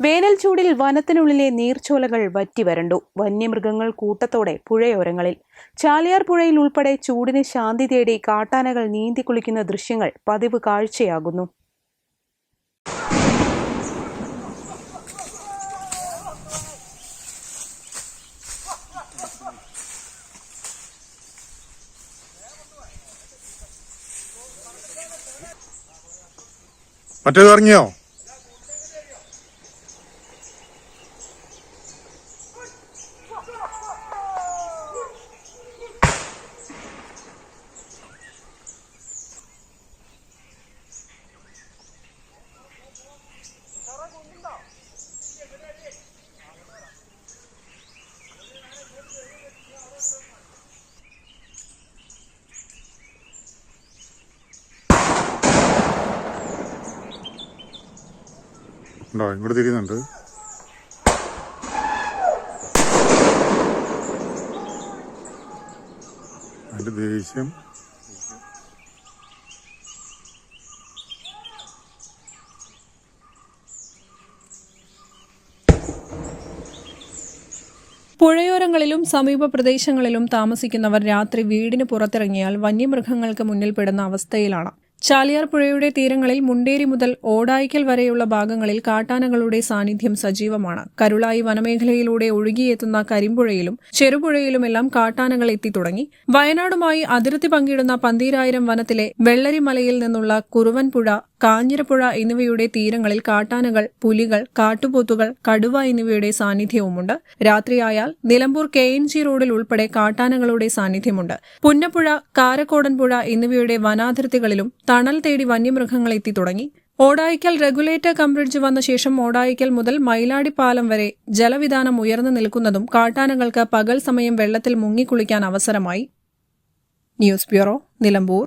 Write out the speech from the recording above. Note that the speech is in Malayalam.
വേനൽ ചൂടിൽ വനത്തിനുള്ളിലെ നീർച്ചോലകൾ വറ്റി വരണ്ടു. വന്യമൃഗങ്ങൾ കൂട്ടത്തോടെ പുഴയോരങ്ങളിൽ. ചാലിയാർ പുഴയിൽ ഉൾപ്പെടെ ചൂടിന് ശാന്തി തേടി കാട്ടാനകൾ നീന്തി കുളിക്കുന്ന ദൃശ്യങ്ങൾ പതിവ് കാഴ്ചയാകുന്നു. മറ്റേത് ഇറങ്ങിയോ? ഉണ്ടോ? ഇങ്ങോട്ട് തിരിയുന്നുണ്ട്. അതിന്റെ ദേഷ്യം. പുഴയോരങ്ങളിലും സമീപ പ്രദേശങ്ങളിലും താമസിക്കുന്നവർ രാത്രി വീടിന് പുറത്തിറങ്ങിയാൽ വന്യമൃഗങ്ങൾക്ക് മുന്നിൽപ്പെടുന്ന അവസ്ഥയിലാണ്. ചാലിയാർ പുഴയുടെ തീരങ്ങളിൽ മുണ്ടേരി മുതൽ ഓടായിക്കൽ വരെയുള്ള ഭാഗങ്ങളിൽ കാട്ടാനകളുടെ സാന്നിധ്യം സജീവമാണ്. കരുളായി വനമേഖലയിലൂടെ ഒഴുകിയെത്തുന്ന കരിമ്പുഴയിലും ചെറുപുഴയിലുമെല്ലാം കാട്ടാനകൾ എത്തിത്തുടങ്ങി. വയനാടുമായി അതിർത്തി പങ്കിടുന്ന പന്തീരായിരം വനത്തിലെ വെള്ളരിമലയിൽ നിന്നുള്ള കുറുവൻപുഴ കാഞ്ഞിരപ്പുഴ എന്നിവയുടെ തീരങ്ങളിൽ കാട്ടാനകൾ പുലികൾ കാട്ടുപോത്തുകൾ കടുവ എന്നിവയുടെ സാന്നിധ്യവുമുണ്ട്. രാത്രിയായാൽ നിലമ്പൂർ കെ എൻ ജി റോഡിൽ ഉൾപ്പെടെ കാട്ടാനകളുടെ സാന്നിധ്യമുണ്ട്. പുന്നപ്പുഴ കാരക്കോടൻപുഴ എന്നിവയുടെ വനാതിർത്തികളിലും തണൽ തേടി വന്യമൃഗങ്ങൾ എത്തി തുടങ്ങി. ഓടായിക്കൽ റെഗുലേറ്റർ കം ബ്രിഡ്ജ് വന്ന ശേഷം ഓടായിക്കൽ മുതൽ മൈലാടി പാലം വരെ ജലവിധാനം ഉയർന്നു നിൽക്കുന്നതും കാട്ടാനകൾക്ക് പകൽ സമയം വെള്ളത്തിൽ മുങ്ങിക്കുളിക്കാൻ അവസരമായി. News bureau Nilambur.